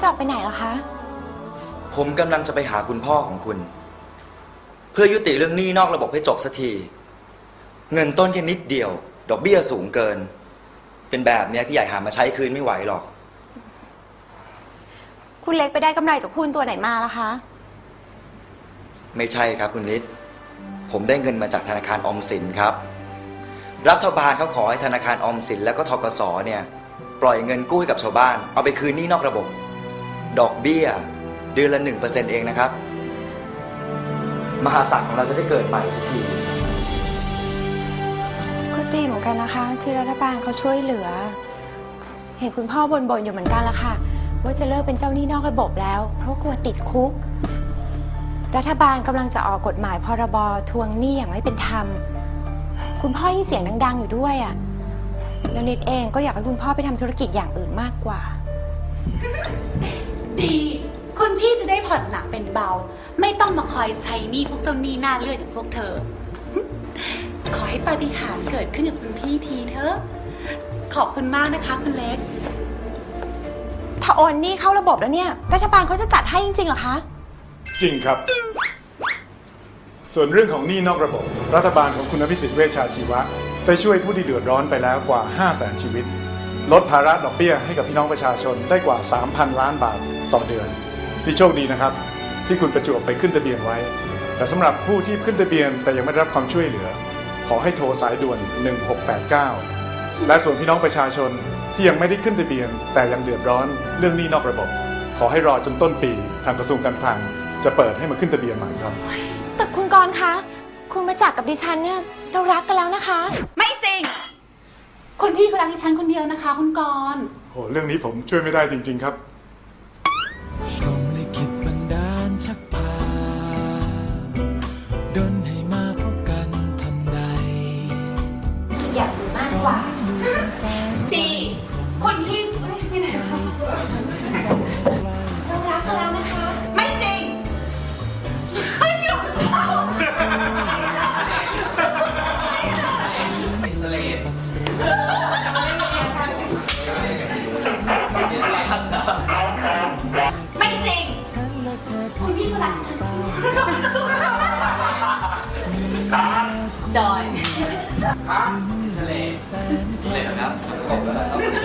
จะออกไปไหนเหรอคะ ผมกำลังจะไปหาคุณพ่อของคุณ เพื่อยุติเรื่องหนี้นอกระบบให้จบสักที เงินต้นแค่นิดเดียว ดอกเบี้ยสูงเกิน เป็นแบบเนี้ยพี่ใหญ่หามาใช้คืนไม่ไหวหรอก คุณเล็กไปได้กำไรจากหุ้นตัวไหนมาล่ะคะ ไม่ใช่ครับคุณนิด ผมได้เงินมาจากธนาคารออมสินครับ รัฐบาลเขาขอให้ธนาคารออมสิน แล้วก็ทกสเนี่ย ปล่อยเงินกู้ให้กับชาวบ้าน เอาไปคืนหนี้นอกระบบ ดอกเบี้ย เดือนละหนึ่งเปอร์เซ็นต์เองนะครับ มหาศาลของเราจะได้เกิดใหม่สักที ก็ดีเหมือนกันนะคะ ที่รัฐบาลเขาช่วยเหลือ เห็นคุณพ่อบ่นๆอยู่เหมือนกันละค่ะ ว่าจะเลิกเป็นเจ้าหนี้นอกระบบแล้ว เพราะกลัวติดคุก รัฐบาลกำลังจะออกกฎหมายพรบทวงหนี้อย่างไม่เป็นธรรม คุณพ่อยิ่งเสียงดัง ๆ อยู่ด้วยอะ่ะแล้วนิดเองก็อยากให้คุณพ่อไปทำธุรกิจอย่างอื่นมากกว่า ดี คุณพี่จะได้ผ่อนหนักเป็นเบา ไม่ต้องมาคอยใช้หนี้พวกเจ้าหนี้หน้าเลือดอย่างพวกเธอ ขอให้ปาฏิหาริย์เกิดขึ้นกับคุณพี่ทีเถอะ ขอบคุณมากนะคะคุณเล็ก ถ้าโอนหนี้เข้าระบบแล้วเนี่ย รัฐบาลเขาจะจัดให้จริงๆเหรอคะ จริงครับ ส่วนเรื่องของหนี้นอกระบบ รัฐบาลของคุณอภิสิทธิ์เวชชาชีวะได้ช่วยผู้ที่เดือดร้อนไปแล้วกว่า 5 0 0แสนชีวิต ลดภาระดอกเบี้ยให้กับพี่น้องประชาชนได้กว่า 3,000 ล้านบาท ต่อเดือนพี่โชคดีนะครับ ที่คุณประจวบไปขึ้นทะเบียนไว้ แต่สำหรับผู้ที่ขึ้นทะเบียนแต่ยังไม่ได้รับความช่วยเหลือ ขอให้โทรสายด่วน 1689 และส่วนพี่น้องประชาชนที่ยังไม่ได้ขึ้นทะเบียน แต่ยังเดือดร้อนเรื่องหนี้นอกระบบ ขอให้รอจนต้นปีทางกระทรวงการคลังจะเปิดให้มาขึ้นทะเบียนใหม่ครับ แต่คุณกรณ์คะ คุณมาจากกับดิฉันเนี่ยเรารักกันแล้วนะคะ ไม่จริงคุณพี่ก็รักดิฉันคนเดียวนะคะ คุณกรณ์โหเรื่องนี้ผมช่วยไม่ได้จริง ๆ ครับ ดนให้มาพบกันทันใด อยากดูมากกว่าตีคนที่ไม่ไหนรักกันแล้วนะคะ ไม่จริงไม่ไม่จริงคุณพี่ก็รักฉัน ตาจอยฮะทะเลทะเลนะครับกบแล้วครับ